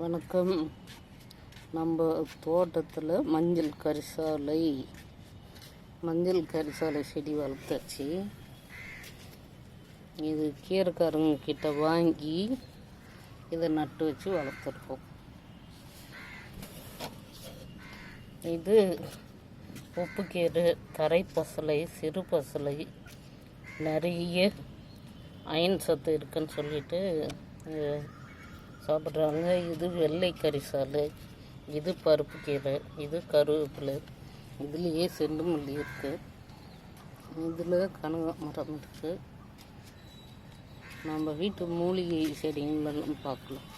வணக்கம். நம்ம தோட்டத்தில் மஞ்சள் கரிசாலை மஞ்சள் கரிசாலை செடி வளர்த்தாச்சு. இது கீரைக்காரங்க கிட்ட வாங்கி இதை நட்டு வச்சு வளர்த்துருக்கோம். இது உப்புக்கீரை தரை பசலை சிறு பசலை நிறைய அயன் சத்து இருக்குன்னு சொல்லிட்டு சாப்பிட்றாங்க. இது வெள்ளை கரிசால் இது பருப்பு கீரை இது கருவேப்பிலை. இதுலேயே செண்டு மல்லி இருக்குது இதில் கனகாமரம் இருக்குது நம்ம வீட்டு மூலிகை செடிங்களெல்லாம் பார்க்கலாம்.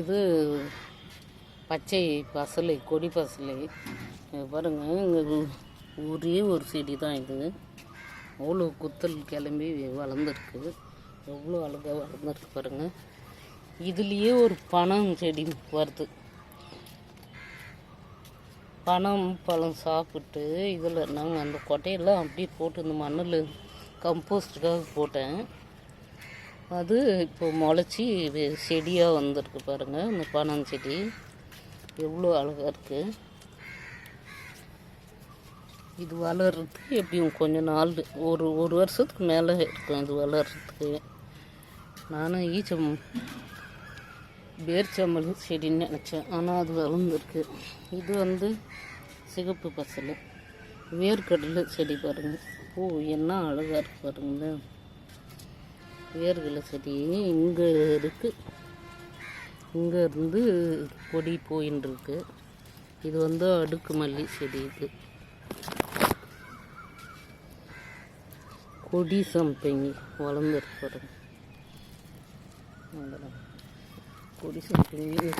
இது பச்சை பசலை கொடி பசலை. பாருங்கள் பாருங்க இங்கே ஒரே ஒரு செடி தான் இது. அவ்வளோ குத்தல் கிளம்பி வளர்ந்துருக்கு. எவ்வளோ அழகாக வளர்ந்துருக்கு பாருங்கள் இதுலேயே ஒரு பனம் செடி வருது. பனம் பழம் சாப்பிட்டு இதில் நாங்கள் அந்த கொட்டையெல்லாம் அப்படியே போட்டு இந்த மண்ணில் கம்போஸ்ட்டுக்காக போட்டேன். அது இப்போ முளைச்சி செடியாக வந்திருக்கு பாருங்கள் இந்த பனம் செடி. எவ்வளோ அழகாக இருக்குது இது வளர்றதுக்கு எப்படியும் கொஞ்ச நாள் ஒரு ஒரு வருஷத்துக்கு மேலே இருக்கும் இது வளர்றதுக்கு. நானும் ஈச்சம் பேர்ச்சம்பல் செடின்னு நினச்சேன். ஆனால் அது வளர்ந்துருக்கு. இது வந்து சிகப்பு பசல். வேர்க்கடலை செடி பாருங்கள் பூ என்ன அழகாக இருக்கு பாருங்களேன் வேர்கடலை செடி இங்கே இருக்குது இங்கே இருந்து கொடி போயின்னு இருக்கு இது வந்து அடுக்கு மல்லி செடி இது. கொடி சம்பங்கி வளர்ந்துருக்கு பாருங்கள் அவ்வளோதான். கொடி சம்பங்கி